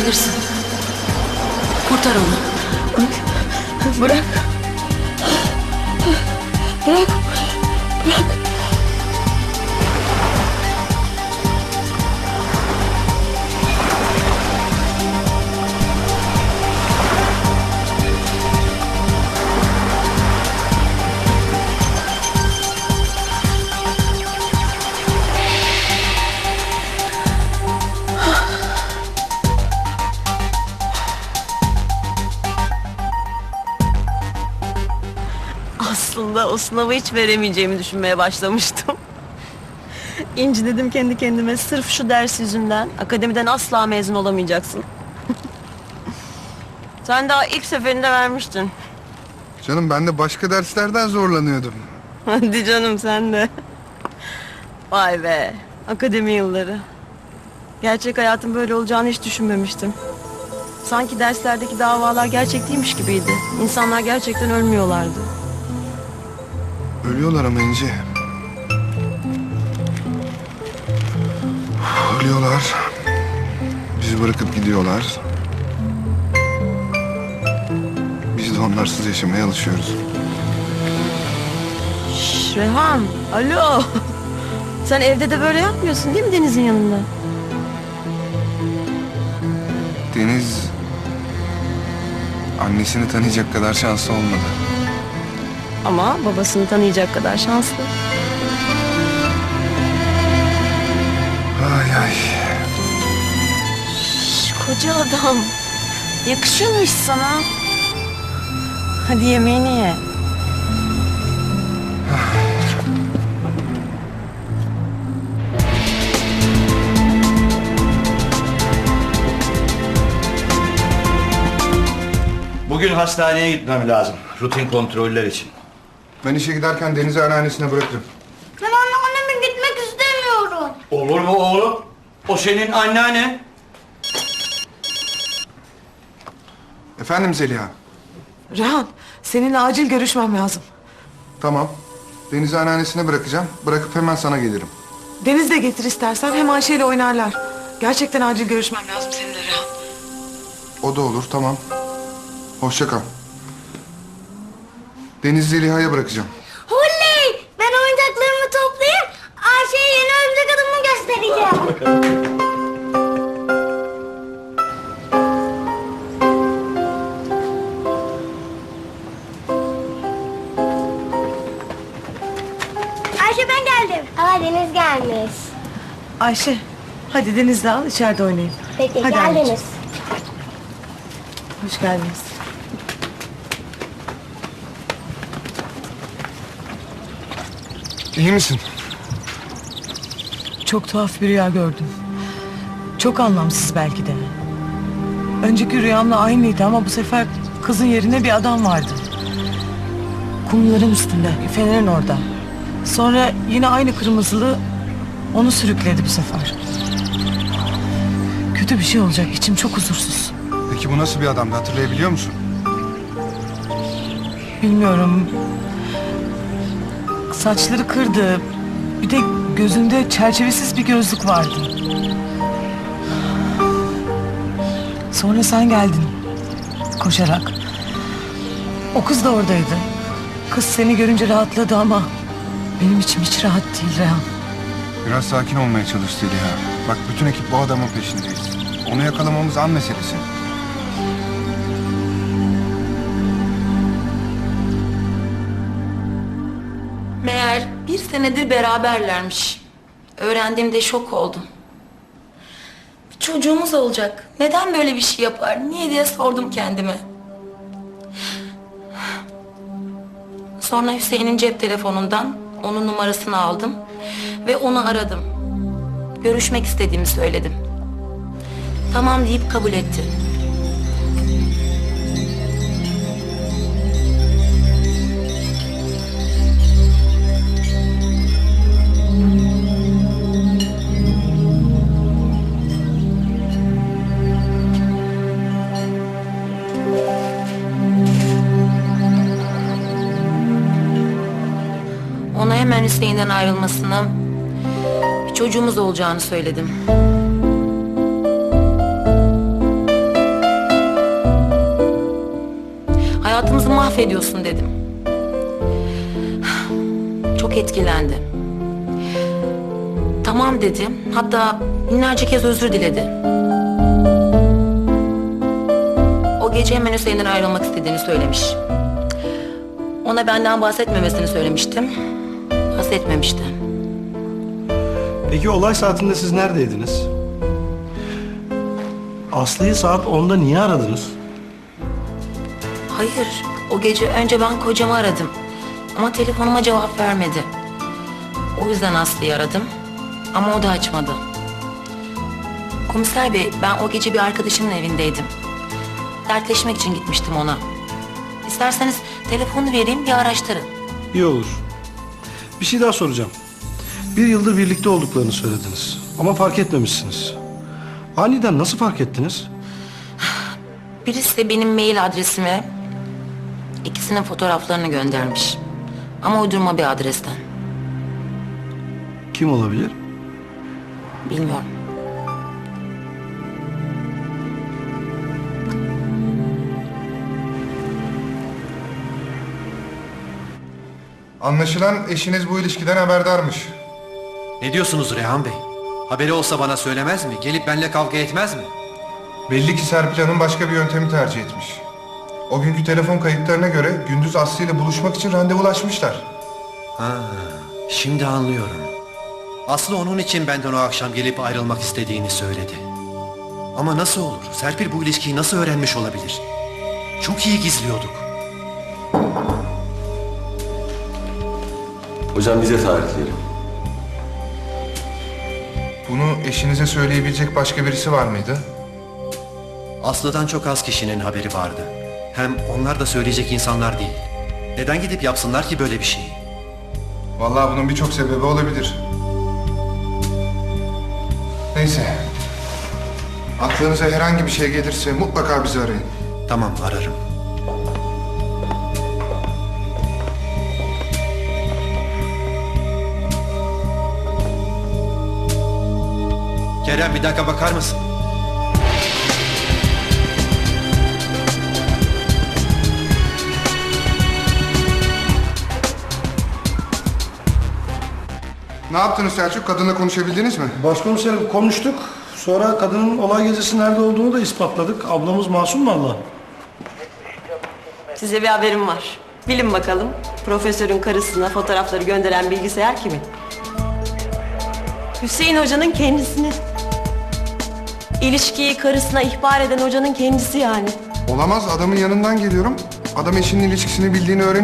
Kurtarabilirsin. Kurtar onu. Bırak. Bırak. Aslında o sınavı hiç veremeyeceğimi düşünmeye başlamıştım. İnci dedim kendi kendime sırf şu ders yüzünden akademiden asla mezun olamayacaksın. Sen daha ilk seferinde vermiştin. Canım ben de başka derslerden zorlanıyordum. Hadi canım sen de. Vay be. Akademi yılları. Gerçek hayatın böyle olacağını hiç düşünmemiştim. Sanki derslerdeki davalar gerçek değilmiş gibiydi. İnsanlar gerçekten ölmüyorlardı. Ölüyorlar ama İnci. Ölüyorlar. Bizi bırakıp gidiyorlar. Biz de onlarsız yaşamaya alışıyoruz. Şş, Rehan, alo. Sen evde de böyle yapmıyorsun değil mi Deniz'in yanında? Deniz annesini tanıyacak kadar şanslı olmadı. Ama babasını tanıyacak kadar şanslı. Ay ay. Şş, koca adam. Yakışıyor mu iş sana? Hadi yemeğini ye. Bugün hastaneye gitmem lazım. Rutin kontroller için. Ben işe giderken Deniz'i anneannesine bırakırım. Ben anneanneme gitmek istemiyorum. Olur mu oğlum? O senin anneannen. Efendim Zeliha. Rehan, seninle acil görüşmem lazım. Tamam. Deniz'i anneannesine bırakacağım. Bırakıp hemen sana gelirim. Deniz de getir istersen hem Ayşe ile oynarlar. Gerçekten acil görüşmem lazım seninle Rehan. O da olur tamam. Hoşça kal. Deniz Zeliha'ya bırakacağım. Oley! Ben oyuncaklarımı toplayıp Ayşe'ye yeni örümcek adamı göstereceğim. Ayşe ben geldim. Aa Deniz gelmiş. Ayşe, hadi Deniz'le al içeride oynayın. Peki Hadi gel anneciğim. Deniz. Hoş geldiniz. İyi misin? Çok tuhaf bir rüya gördüm. Çok anlamsız belki de. Önceki rüyamla aynıydı ama bu sefer kızın yerine bir adam vardı. Kumların üstünde, fenerin orada. Sonra yine aynı kırmızılı onu sürükledi bu sefer. Kötü bir şey olacak. içim çok huzursuz. Peki bu nasıl bir adamdı hatırlayabiliyor musun? Bilmiyorum. Saçları kırdı. Bir de gözünde çerçevesiz bir gözlük vardı. Sonra sen geldin. Koşarak. O kız da oradaydı. Kız seni görünce rahatladı ama benim içim hiç rahat değil Rehan. Biraz sakin olmaya çalış Zeliha. Bak bütün ekip bu adamın peşindeyiz. Onu yakalamamız an meselesi. Senedir beraberlermiş. Öğrendiğimde şok oldum. Bir çocuğumuz olacak. Neden böyle bir şey yapar? Niye diye sordum kendime. Sonra Hüseyin'in cep telefonundan onun numarasını aldım ve onu aradım. Görüşmek istediğimi söyledim. Tamam deyip kabul etti. Hemen Hüseyin'den ayrılmasını, bir çocuğumuz olacağını söyledim. Hayatımızı mahvediyorsun dedim. Çok etkilendi. Tamam dedi. Hatta binlerce kez özür diledi. O gece hemen Hüseyin'den ayrılmak istediğini söylemiş. Ona benden bahsetmemesini söylemiştim. Bahsetmemişti. Peki olay saatinde siz neredeydiniz? Aslı'yı saat 10'da niye aradınız? Hayır, o gece önce ben kocamı aradım. Ama telefonuma cevap vermedi. O yüzden Aslı'yı aradım. Ama o da açmadı. Komiser bey, ben o gece bir arkadaşımın evindeydim. Dertleşmek için gitmiştim ona. İsterseniz telefonu vereyim bir araştırın. İyi olur. Bir şey daha soracağım. Bir yıldır birlikte olduklarını söylediniz. Ama fark etmemişsiniz. Aniden nasıl fark ettiniz? Birisi de benim mail adresime ikisinin fotoğraflarını göndermiş. Ama uydurma bir adresten. Kim olabilir? Bilmiyorum. Anlaşılan eşiniz bu ilişkiden haberdarmış. Ne diyorsunuz Rehan Bey? Haberi olsa bana söylemez mi? Gelip benimle kavga etmez mi? Belli ki Serpil Hanım başka bir yöntemi tercih etmiş. O günkü telefon kayıtlarına göre gündüz Aslı ile buluşmak için randevulaşmışlar. Ha, şimdi anlıyorum. Aslı onun için benden o akşam gelip ayrılmak istediğini söyledi. Ama nasıl olur? Serpil bu ilişkiyi nasıl öğrenmiş olabilir? Çok iyi gizliyorduk. Hocam bize tarihleyelim. Bunu eşinize söyleyebilecek başka birisi var mıydı? Aslı'dan çok az kişinin haberi vardı. Hem onlar da söyleyecek insanlar değil. Neden gidip yapsınlar ki böyle bir şeyi? Vallahi bunun birçok sebebi olabilir. Neyse. Aklınıza herhangi bir şey gelirse mutlaka bizi arayın. Tamam ararım. Kerem bir dakika bakar mısın? Ne yaptınız Selçuk? Kadınla konuşabildiniz mi? Başkomiserim konuştuk. Sonra kadının olay gecesi nerede olduğunu da ispatladık. Ablamız masum mu Allah? Size bir haberim var. Bilin bakalım profesörün karısına fotoğrafları gönderen bilgisayar kimin? Hüseyin hocanın kendisinin. İlişkiyi karısına ihbar eden hocanın kendisi yani. Olamaz. Adamın yanından geliyorum. Adam eşinin ilişkisini bildiğini öğrenince